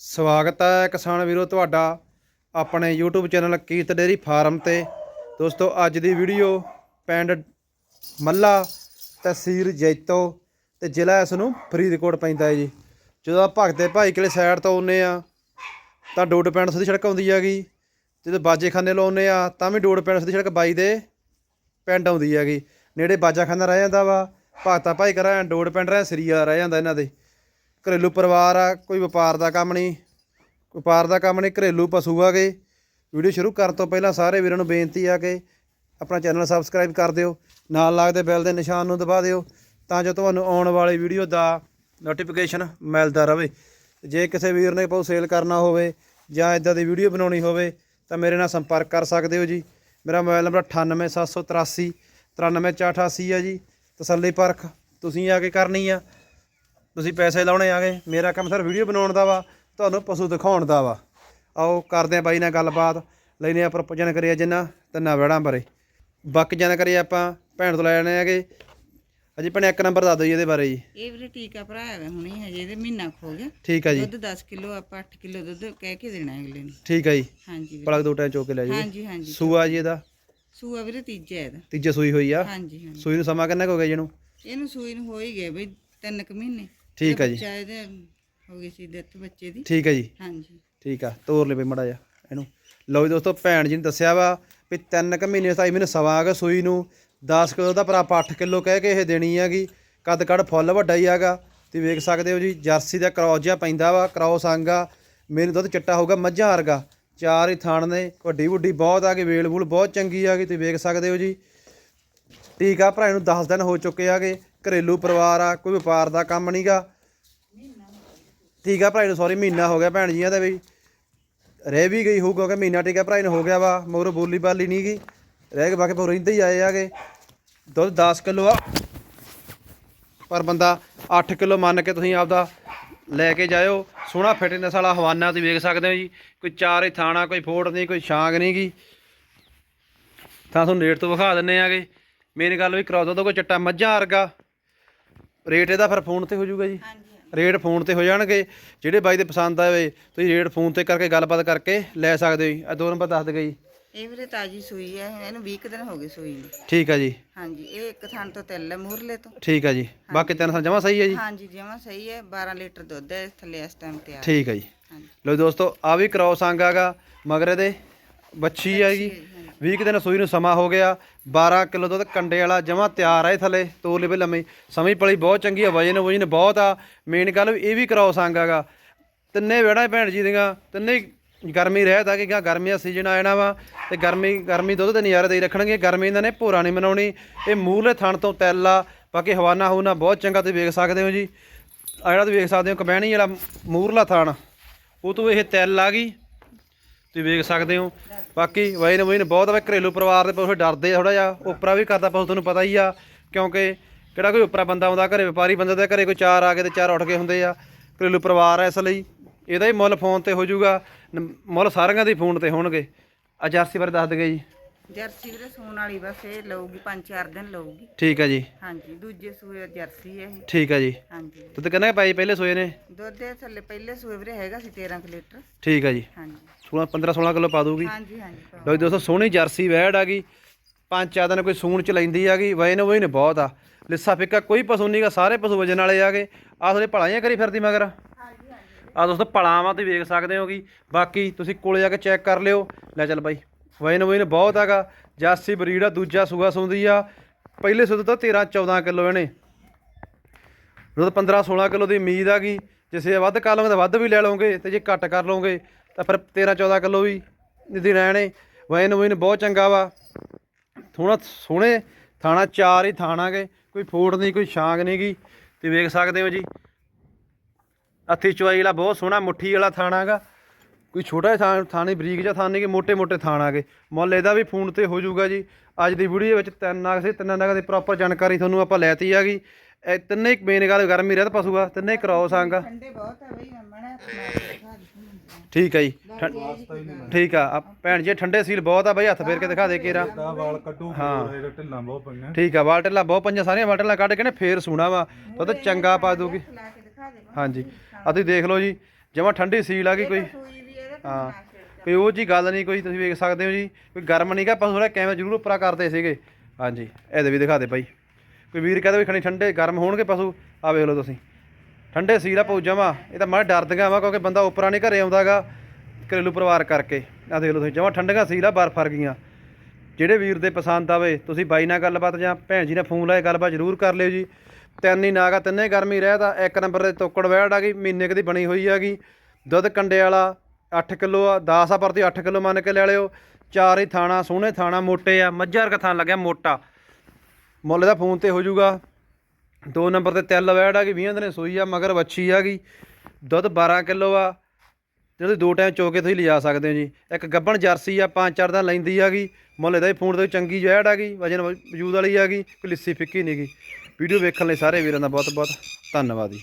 ਸਵਾਗਤ ਹੈ ਕਿਸਾਨ ਵੀਰੋ ਤੁਹਾਡਾ ਆਪਣੇ YouTube channel Kirat dairy farm ਤੇ। ਦੋਸਤੋ, ਅੱਜ ਦੀ ਵੀਡੀਓ ਪਿੰਡ ਮੱਲਾ ਤਹਿਸੀਲ ਜੈਤੋ ਤੇ ਜ਼ਿਲ੍ਹਾ ਇਸ ਨੂੰ ਫਰੀਦਕੋਟ ਪੈਂਦਾ ਹੈ ਜੀ। ਜਦੋਂ ਆਪਾਂ ਭਗਤੇ ਭਾਈ ਕਿਲੇ ਸਾਈਡ ਤੋਂ ਆਉਂਦੇ ਆ ਤਾਂ ਡੋਡ ਪਿੰਡ ਸਿੱਧੀ ਸੜਕ ਆਉਂਦੀ ਹੈਗੀ। ਜਦੋਂ ਬਾਜੇਖਾਨੇ ਲਾਉਂਦੇ ਆ ਤਾਂ ਵੀ ਡੋਡ ਪਿੰਡ ਸਿੱਧੀ ਸੜਕ ਬਾਈ ਦੇ ਪਿੰਡ ਆਉਂਦੀ ਹੈਗੀ। ਨੇੜੇ ਬਾਜਾਖਾਨਾ ਰਹਿ ਜਾਂਦਾ ਵਾ, ਭਗਤਾ ਭਾਈ ਕਰਾਂ ਡੋਡ ਪਿੰਡ ਰਹਿ, ਸਰੀਆ ਰਹਿ ਜਾਂਦਾ ਇਹਨਾਂ ਦੇ। ਘਰੇਲੂ ਪਰਿਵਾਰ ਆ, ਕੋਈ ਵਪਾਰ ਦਾ ਕੰਮ ਨਹੀਂ। ਵਪਾਰ ਦਾ ਕੰਮ ਨਹੀਂ, ਘਰੇਲੂ ਪਸ਼ੂ ਆਗੇ ਵੀਡੀਓ ਸ਼ੁਰੂ ਕਰਨ ਤੋਂ ਪਹਿਲਾਂ ਸਾਰੇ ਵੀਰਾਂ ਨੂੰ ਬੇਨਤੀ ਆ ਕਿ ਆਪਣਾ ਚੈਨਲ ਸਬਸਕ੍ਰਾਈਬ ਕਰ ਦਿਓ, ਨਾਲ ਲੱਗਦੇ ਬੈਲ ਦੇ ਨਿਸ਼ਾਨ ਨੂੰ ਦਬਾ ਦਿਓ, ਤਾਂ ਜੋ ਤੁਹਾਨੂੰ ਆਉਣ ਵਾਲੀ ਵੀਡੀਓ ਦਾ ਨੋਟੀਫਿਕੇਸ਼ਨ ਮਿਲਦਾ ਰਹੇ। ਜੇ ਕਿਸੇ ਵੀਰ ਨੇ ਪਸ਼ੂ ਸੇਲ ਕਰਨਾ ਹੋਵੇ ਜਾਂ ਇਦਾਂ ਦੀ ਵੀਡੀਓ ਬਣਾਉਣੀ ਹੋਵੇ, ਤਾਂ ਮੇਰੇ ਨਾਲ ਸੰਪਰਕ ਕਰ ਸਕਦੇ ਹੋ ਜੀ। ਮੇਰਾ ਮੋਬਾਈਲ ਨੰਬਰ 98783 93488 ਹੈ ਜੀ। ਤਸੱਲੀ ਪਰਖ, ਤੁਸੀਂ ਆ ਕੇ ਕਰਨੀ ਆ। ਤੁਸੀਂ ਪੈਸੇ ਲਾਉਣੇ ਆਗੇ ਮੇਰਾ ਕੰਮ ਸਿਰ ਵੀਡੀਓ ਬਣਾਉਣ ਦਾ ਵਾ ਤੁਹਾਨੂੰ ਪਸ਼ੂ ਦਿਖਾਉਣ ਦਾ ਵਾ। ਆਓ ਕਰਦੇ ਆ ਬਾਈ ਨਾਲ ਗੱਲਬਾਤ ਲੈਨੇ ਆ ਪਰ ਜਾਣਕਾਰੀ ਜਿੰਨਾ ਤਿੰਨਾਂ ਵੜਾਂ ਬਾਰੇ। ਬਾਕੀ ਜਾਣਕਾਰੀ ਆਪਾਂ ਭੈਣ ਤੋਂ ਲੈ ਲੈਣੇ ਆਗੇ। ਅਜੀ ਭੈਣੇ ਇੱਕ ਨੰਬਰ ਦੱਸ ਦਿਓ ਜੀ ਇਹਦੇ ਬਾਰੇ ਜੀ। ਇਹ ਵੀਰੇ ਟੀਕਾ ਭਰਾਇਆ ਵਾ ਹੁਣੇ ਹਜੇ ਇਹਦੇ ਮਹੀਨਾ ਹੋ ਗਿਆ। ਠੀਕ ਆ ਜੀ। ਦੁੱਧ 10 ਕਿਲੋ ਆਪਾਂ 8 ਕਿਲੋ ਦੁੱਧ ਕਹਿ ਕੇ ਦੇਣਾ ਅਗਲੇ ਨੂੰ। ਠੀਕ ਆ ਜੀ। ਹਾਂਜੀ ਵੀਰੇ। ਪਲਕ ਦੋ ਟਾਈਮ ਚੋਕ ਕੇ ਲੈ ਜੀ। ਹਾਂਜੀ ਹਾਂਜੀ। ਸੂਆ ਜੀ ਇਹਦਾ। ਸੂਆ ਵੀਰੇ ਤੀਜਾ ਇਹਦਾ। ਤੀਜੇ ਸੂਈ ਹੋਈ ਆ। ਹਾਂਜੀ ਹਾਂਜੀ। ਸੂਈ ਨੂੰ ਸਮਾਂ ਕਿੰਨਾ ਕੁ ਹੋ ਗਿਆ ਜਿਹਨੂੰ ਇਹਨੂੰ ਸੂਈ ਨੂੰ ਹੋ ਹੀ ਗਿਆ ਬਈ ਤਿੰਨ ਕੁ ਮਹੀਨੇ। ਠੀਕ ਆ ਜੀ। ਬੱਚਾ ਇਹਦੇ ਹੋ ਗਈ ਸੀ ਡੈਥ ਬੱਚੇ ਦੀ। ਠੀਕ ਆ ਜੀ। ਹਾਂਜੀ। ਠੀਕ ਆ ਤੋਰ ਲੈ ਬਈ ਮੜਾ ਜਾ ਇਹਨੂੰ। ਲਓ ਜੀ ਦੋਸਤੋ ਭੈਣ ਜੀ ਨੇ ਦੱਸਿਆ ਵਾ ਵੀ ਤਿੰਨ ਕੁ ਮਹੀਨੇ ਸਤਾਈ ਮਹੀਨੇ ਸਵਾ ਆ ਗਿਆ ਸੂਈ ਨੂੰ 10 ਕਿਲੋ ਦਾ ਭਰਾ 8 ਕਿਲੋ ਕਹਿ ਕੇ ਇਹ ਦੇਣੀ ਹੈਗੀ। ਕੱਦ ਕੱਦ ਫੁੱਲ ਵੱਡਾ ਹੀ ਹੈਗਾ। ਤੁਸੀਂ ਵੇਖ ਸਕਦੇ ਹੋ ਜੀ ਜਰਸੀ ਦਾ ਕ੍ਰੋਸ ਜਿਹਾ ਪੈਂਦਾ ਵਾ ਕ੍ਰੋਸ ਆਂਗਾ ਮੈਨੂੰ ਦੁੱਧ ਚਿੱਟਾ ਹੋਊਗਾ ਮੱਝਾਂ ਵਰਗਾ। ਚਾਰ ਹੀ ਥਣ ਨੇ ਵੱਡੀ ਵੱਡੀ ਬਹੁਤ ਆ ਗਈ ਵੇਲ ਵੂਲ ਬਹੁਤ ਚੰਗੀ ਆ ਗਈ ਤੁਸੀਂ ਵੇਖ ਸਕਦੇ ਹੋ ਜੀ। ਠੀਕ ਆ ਭਰਾ ਨੂੰ 10 ਦਿਨ ਹੋ ਚੁੱਕੇ ਆਗੇ ਘਰੇਲੂ ਪਰਿਵਾਰ ਆ, ਕੋਈ ਵਪਾਰ ਦਾ ਕੰਮ ਨਹੀਂਗਾ ਠੀਕ ਆ ਭਰਾ ਨੂੰ ਸੌਰੀ ਮਹੀਨਾ ਹੋ ਗਿਆ ਭੈਣ ਜੀਆਂ ਦਾ ਵੀ। ਰਹਿ ਵੀ ਗਈ ਹੋਊਗਾ ਕਿ ਮਹੀਨਾ ਟਿਕਾ ਭਰਾ ਨੂੰ ਹੋ ਗਿਆ ਵਾ, ਮਗਰ ਬੋਲੀ ਬਾਲੀ ਨਹੀਂ ਗਈ। ਰਹਿ ਕੇ ਬਾਕੀ ਪੂਰੇ ਰਹਿੰਦੇ ਹੀ ਆਏ ਆਗੇ। ਦੁੱਧ 10 ਕਿਲੋ ਆ। ਪਰ ਬੰਦਾ 8 ਕਿਲੋ ਮੰਨ ਕੇ ਤੁਸੀਂ ਆਪਦਾ ਲੈ ਕੇ ਜਾਇਓ। ਸੋਹਣਾ ਫਿਟਨੈਸ ਵਾਲਾ ਹਵਾਨਾ ਤੁਸੀਂ ਵੇਖ ਸਕਦੇ ਹੋ ਜੀ। ਕੋਈ ਚਾਰ ਹੀ ਥਾਣਾ, ਕੋਈ ਫੋੜ ਨਹੀਂ ਕੋਈ ਛਾਂਗ ਨਹੀਂ ਗੀ। ਤਾਂ ਤੁਹਾਨੂੰ ਨੇੜ ਤੋਂ ਵਿਖਾ ਦਿੰਨੇ ਆਗੇ। ਮੇਨ ਗੱਲ ਵੀ ਕਰਾ ਦੋ ਕੋਈ ਚੱਟਾ ਮੱਝਾਂ ਵਰਗਾ। ਰੇਟ ਇਹਦਾ ਫਿਰ ਫੋਨ ਤੇ ਹੋ ਜਾਊਗਾ ਜੀ। ਹਾਂਜੀ ਰੇਟ ਫੋਨ ਤੇ ਹੋ ਜਾਣਗੇ। ਜਿਹੜੇ ਬਾਈ ਦੇ ਪਸੰਦ ਆਵੇ ਤੁਸੀਂ ਰੇਟ ਫੋਨ ਤੇ ਕਰਕੇ ਗੱਲਬਾਤ ਕਰਕੇ ਲੈ ਸਕਦੇ ਹੋ ਜੀ। ਆ ਦੋ ਨੰਬਰ ਦੱਸ ਦੇ ਜੀ। ਇਹ ਵੀਰੇ ਤਾਜੀ ਸੂਈ ਹੈ ਇਹਨੂੰ 20 ਕੁ ਦਿਨ ਹੋ ਗਏ ਸੂਈ ਨੂੰ। ਠੀਕ ਆ ਜੀ। ਹਾਂਜੀ ਇਹ ਇੱਕ ਥਣ ਤੋਂ ਤਿੰਨ ਹੈ ਮੂਰਲੇ ਤੋਂ। ਠੀਕ ਆ ਜੀ। ਬਾਕੀ ਤਿੰਨ ਸਾਲ ਜਮਾ ਸਹੀ ਹੈ ਜੀ। ਹਾਂਜੀ ਜਮਾ ਸਹੀ ਹੈ। 12 ਲੀਟਰ ਦੁੱਧ ਹੈ ਥੱਲੇ ਇਸ ਟਾਈਮ ਤੇ ਆ ਠੀਕ ਆ ਜੀ। ਹਾਂਜੀ। ਲੋ ਦੋਸਤੋ ਆ ਵੀ ਕ੍ਰੋਸ ਆਂਗਾਗਾ ਮਗਰ ਇਹਦੇ ਬੱਚੀ ਹੈਗੀ। 20 ਕੁ ਦਿਨ ਸੂਈ ਨੂੰ ਸਮਾਂ ਹੋ ਗਿਆ 12 ਕਿਲੋ ਦੁੱਧ ਕੰਡੇ ਵਾਲਾ ਜਮਾ ਤਿਆਰ ਆ ਇਹ ਥੱਲੇ ਤੋਰ ਲਿਵੇ ਲੰਮੀ। ਸਮੀ ਪਲੀ ਬਹੁਤ ਚੰਗੀ ਆ, ਵਜਨ ਵਜਨ ਬਹੁਤ ਆ। ਮੇਨ ਗੱਲ ਵੀ ਇਹ ਵੀ ਕ੍ਰੋਸ ਆਂਗਾਗਾ ਤਿੰਨੇ ਵੇੜਾ ਭੈਣ ਜੀ ਦੀਆਂ, ਤਿੰਨੇ ਗਰਮੀ ਗਰਮੀ ਰਹਿਦਾ ਕਿ ਗਾ ਗਰਮੀ ਦਾ ਸੀਜ਼ਨ ਆ ਜਾਣਾ ਵਾ, ਤੇ ਗਰਮੀ ਗਰਮੀ ਦੁੱਧ ਦੇ ਨਜ਼ਾਰੇ ਦੇ ਹੀ ਰੱਖਣਗੇ। ਗਰਮੀ ਇਹਨਾਂ ਨੇ ਭੋਰਾ ਨਹੀਂ ਮਨਾਉਣੀ। ਇਹ ਮੂਹਰਲੇ ਥਣ ਤੋਂ ਤੈਲ ਆ, ਬਾਕੀ ਹਵਾਨਾ ਹੂਨਾ ਬਹੁਤ ਚੰਗਾ ਤੁਸੀਂ ਵੇਖ ਸਕਦੇ ਹੋ ਜੀ। ਆ ਜਿਹੜਾ ਤੁਸੀਂ ਵੇਖ ਸਕਦੇ ਹੋ ਕਬੈਣੀ ਵਾਲਾ ਮੂਹਰਲਾ ਥਣ, ਉਹ ਤੋਂ ਇਹ ਤੈਲ ਆ ਗਈ। ਤੁਸੀਂ ਵੇਖ ਸਕਦੇ ਹੋ। ਬਾਕੀ ਵਜਨ ਵਜਨ ਬਹੁਤ ਆ ਘਰੇਲੂ ਪਰਿਵਾਰ ਦੇ ਪਸ਼ੂ ਡਰਦੇ ਥੋੜਾ ਜਿਹਾ, ਉਪਰਾ ਵੀ ਕਰਦਾ ਪਸ਼ੂ ਤੁਹਾਨੂੰ ਪਤਾ ਹੀ ਆ। ਕਿਉਂਕਿ ਕਿਹੜਾ ਕੋਈ ਉਪਰਾ ਬੰਦਾ ਆਉਂਦਾ, ਘਰੇ ਵਪਾਰੀ ਬੰਦੇ ਦੇ ਘਰੇ ਕੋਈ ਚਾਰ ਆ ਕੇ ਤੇ ਚਾਰ ਉੱਠ ਕੇ ਹੁੰਦੇ ਆ, ਘਰੇਲੂ ਪਰਿਵਾਰ ਆ ਇਸ ਲਈ। ਇਹਦਾ ਹੀ ਮੁੱਲ ਫੋਨ ਤੇ ਹੋ ਜਾਊਗਾ ਮੁੱਲ ਸਾਰਿਆਂ ਦੇ ਫੋਨ ਤੇ ਹੋਣਗੇ। ਆ ਜਰਸੀ ਬਾਰੇ ਦੱਸ ਦਗੇ ਜੀ। ਜਰਸੀ ਵੀਰੇ ਸੂਣ ਵਾਲੀ ਬਸ ਇਹ ਲਊਗੀ 5-4 ਦਿਨ ਲਊਗੀ। ਠੀਕ ਆ ਜੀ। ਹਾਂਜੀ ਦੂਜੇ ਸੂਏ ਜਰਸੀ ਹੈ ਇਹ। ਠੀਕ ਆ ਜੀ। ਹਾਂਜੀ। ਦੁੱਧ ਕਿੰਨਾ ਕੁ ਪਾਈ ਪਹਿਲੇ ਸੋਏ ਨੇ? ਦੁੱਧ ਦੇ ਥੱਲੇ ਪਹਿਲੇ ਸੂਏ ਵੀਰੇ ਹੈਗਾ ਸੀ 13 ਕੁ ਲੀਟਰ। ਠੀਕ ਆ ਜੀ। ਹਾਂਜੀ। 16 15 16 ਕਿਲੋ ਪਾ ਦੂਗੀ ਹਾਂਜੀ ਹਾਂਜੀ ਪਾਓ। ਲੋ ਜੀ ਦੋਸਤੋ ਸੋਹਣੀ ਜਰਸੀ ਵੈੜ ਆ ਗਈ। ਪੰਜ ਚਾਰ ਦਿਨ ਕੋਈ ਸੂਣ ਚ ਲੈਂਦੀ ਆ ਗਈ। ਵਜਨ ਵਜਨ ਬਹੁਤ ਆ। ਲਿੱਸਾ ਫਿੱਕਾ ਕੋਈ ਪਸ਼ੂ ਨਹੀਂਗਾ ਸਾਰੇ ਪਸ਼ੂ ਵਜਨ ਵਾਲੇ ਆ ਗਏ। ਆਹ ਥੋੜੇ ਭਲਾਈਆਂ ਕਰੀ ਫਿਰਦੀ ਮਗਰ। ਆ ਦੋਸਤੋ ਭਲਾਵਾਂ ਤੁਸੀਂ ਵੇਖ ਸਕਦੇ ਹੋ ਕਿ ਬਾਕੀ ਤੁਸੀਂ ਕੋਲੇ ਜਾ ਕੇ ਚੈੱਕ ਕਰ ਲਿਓ। ਲੈ ਚੱਲ ਬਾਈ। ਵਜਨ ਵਜਨ ਬਹੁਤ ਹੈਗਾ। ਜਾਸੀ ਬਰੀਡ ਆ, ਦੂਜਾ ਸੂਆ ਸੁੰਦੀ ਆ। ਪਹਿਲੇ ਸੁਦ ਤਾਂ 13 14 ਕਿਲੋ ਇਹਨੇ। ਦੁੱਧ 15 16 ਕਿਲੋ ਦੀ ਉਮੀਦ ਆ ਗਈ, ਜੇ ਸੇ ਵੱਧ ਕਰ ਲਓਗੇ ਤਾਂ ਵੱਧ ਵੀ ਲੈ ਲਓਗੇ ਤੇ ਜੇ ਘੱਟ ਕਰ ਲਓਗੇ ਤਾਂ ਫਿਰ 13 14 ਕਿਲੋ ਵੀ ਦੀ ਰਹਿਣੇ ਵੈਨ ਵੈਨ ਬਹੁਤ ਚੰਗਾ ਵਾ। ਥੋੜਾ ਸੋਹਣੇ ਥਾਣਾ, ਚਾਰ ਹੀ ਥਾਣਾ ਥਾਣਾਗੇ ਕੋਈ ਫੋੜ ਨਹੀਂ, ਕੋਈ ਛਾਂਗ ਨਹੀਂ ਗੀ। ਤੇ ਵੇਖ ਸਕਦੇ ਹੋ ਜੀ। ਹੱਥੀ ਚਵਾਈ ਵਾਲਾ ਬਹੁਤ ਸੋਹਣਾ ਮੁੱਠੀ ਵਾਲਾ ਥਾਣਾਗਾ ਕੋਈ ਛੋਟਾ ਥਾਂ ਥਾਣੇ ਬਰੀਕ ਜਿਹਾ ਥਾਣੇ ਕੇ ਮੋٹے ਮੋٹے ਥਾਣ ਆ ਗਏ। ਮੁੱਲ ਦਾ ਵੀ ਫੋਨ ਤੇ ਹੋ ਜਾਊਗਾ ਜੀ। ਅੱਜ ਦੀ ਵੀਡੀਓ ਵਿੱਚ ਤਿੰਨ ਨਾਗ ਸੀ ਤਿੰਨਾਂ ਨਾਗ ਦੀ ਪ੍ਰੋਪਰ ਜਾਣਕਾਰੀ ਤੁਹਾਨੂੰ ਆਪਾਂ ਲੈਤੀ ਆ ਗਈ। ਇਹ ਤਿੰਨੇ ਇੱਕ ਮੇਨ ਗੱਲ ਗਰਮੀ ਰਹਿਤ ਪਸੂਗਾ ਤਿੰਨੇ ਕ੍ਰੋਸ ਅੰਗ ਠੀਕ ਹੈ ਜੀ। ਠੀਕ ਆ। ਭੈਣ ਜੀ ਠੰਡੇ ਸੀਲ ਬਹੁਤ ਆ ਬਈ ਹੱਥ ਫੇਰ ਕੇ ਦਿਖਾ ਦੇ ਕੇਰਾ। ਵਾਲ ਕੱਢੂ ਹਾਂ। ਢਿੱਲਾਂ ਬਹੁਤ ਪਈਆਂ। ਠੀਕ ਆ ਵਾਲ ਢਿੱਲਾਂ ਬਹੁਤ ਪਈਆਂ ਸਾਰੀਆਂ ਵਾਲ ਢਿੱਲਾਂ ਕੱਢ ਕੇ ਨੇ ਫੇਰ ਸੂਣਾ ਵਾ। ਤਾਂ ਚੰਗਾ ਪਾ ਦੂਗੀ। ਹਾਂਜੀ। ਆ। ਤੁਸੀਂ ਦੇਖ ਲਓ ਜੀ ਜਮਾ ਠੰਡੀ ਸੀਲ ਆ ਗਈ ਕੋਈ। ਹਾਂ। ਕੋਈ ਉਹ ਜੀ ਗੱਲ ਨਹੀਂ, ਕੋਈ ਤੁਸੀਂ ਵੇਖ ਸਕਦੇ ਹੋ ਜੀ। ਕੋਈ ਗਰਮ ਨਹੀਂ ਗਾ, ਆਪਾਂ ਥੋੜਾ ਕੈਮਰਾ ਜ਼ਰੂਰ ਉੱਪਰਾ ਕਰਦੇ ਸੀਗੇ। ਹਾਂਜੀ ਇਹਦੇ ਵੀ ਦਿਖਾ ਦੇ ਭਾਈ ਕੋਈ ਵੀਰ ਕਹਦਾ ਵੀ ਠੰਡੇ, ਗਰਮ ਹੋਣਗੇ ਪਸ਼ੂ। ਆ ਵੇਖ ਲਓ ਤੁਸੀਂ। ਠੰਡੇ ਸੀਲ ਪਊ ਜਮਾ। ਇਹ ਤਾਂ ਮੈਂ ਡਰਦੀਆਂ ਵਾ ਕਿਉਂਕਿ ਬੰਦਾ ਉੱਪਰਾਂ ਨਹੀਂ ਘਰੇ ਆਉਂਦਾਗਾ ਘਰੇਲੂ ਪਰਿਵਾਰ ਕਰਕੇ। ਆ ਦੇਖ ਲਓ ਤੁਸੀਂ, ਜਮਾ ਠੰਡੀਆਂ ਸੀਲ ਆ ਬਰਫ ਵਰਗੀਆਂ। ਜਿਹੜੇ ਵੀਰ ਦੇ ਪਸੰਦ ਆਵੇ, ਤੁਸੀਂ ਬਾਈ ਨਾਲ ਗੱਲਬਾਤ ਜਾਂ ਭੈਣ ਜੀ ਨਾਲ ਫੋਨ ਲਾਏ ਗੱਲਬਾਤ ਜ਼ਰੂਰ ਕਰ ਲਿਓ ਜੀ। ਤਿੰਨ ਹੀ ਨਾਗਾ, ਤਿੰਨੇ ਗਰਮੀ ਰਹਿ ਤਾਂ ਇੱਕ ਨੰਬਰ ਤੇ ਤੋਕੜ ਵੈੜ ਆ ਗਈ, ਮਹੀਨੇ ਕਦੀ ਬਣੀ ਹੋਈ ਹੈਗੀ ਦੁੱਧ ਕੰਡੇ ਵਾਲਾ 8 ਕਿਲੋ ਆ 10 ਆ ਪ੍ਰਤੀ 8 ਕਿਲੋ ਮੰਨ ਕੇ ਲੈ ਲਿਓ। ਚਾਰ ਹੀ ਥਾਣਾ, ਸੋਹਣੇ ਥਾਣਾ, ਮੋਟੇ ਆ। ਮੱਝਾਂ ਵਰਗਾ ਥਾਣ ਲੱਗਿਆ ਮੋਟਾ। ਮੁੱਲ ਦਾ ਫੋਨ ਤੇ ਹੋ ਜਾਊਗਾ। ਦੋ ਨੰਬਰ ਤੇ ਤਿਲ ਵੈੜ ਆ ਗਈ 20 ਦਿਨੇ ਸੂਈ ਆ, ਮਗਰ ਵੱਛੀ ਆ ਗਈ। ਦੁੱਧ 12 ਕਿਲੋ ਆ। ਜਿਹੜੇ ਦੋ ਟਾਈਮ ਚੋ ਕੇ ਤੁਸੀਂ ਲਿਜਾ ਸਕਦੇ ਹੋ ਜੀ। ਇੱਕ ਗੱਬਣ ਜਰਸੀ ਆ, ਪੰਜ ਚਾਰ ਦਾ ਲੈਂਦੀ ਆ ਗਈ। ਮੁੱਲ ਇਹਦਾ ਹੀ ਫੋਨ ਤੇ ਚੰਗੀ ਜੈੜ ਆ ਗਈ, ਵਜਨ ਵਜੂਦ ਵਾਲੀ ਆ ਗਈ, ਕੋਈ ਲਿੱਸੀ ਫਿੱਕੀ ਨਹੀਂ ਗਈ। ਵੀਡੀਓ ਵੇਖਣ ਲਈ ਸਾਰੇ ਵੀਰਾਂ ਦਾ ਬਹੁਤ ਬਹੁਤ ਧੰਨਵਾਦ ਜੀ।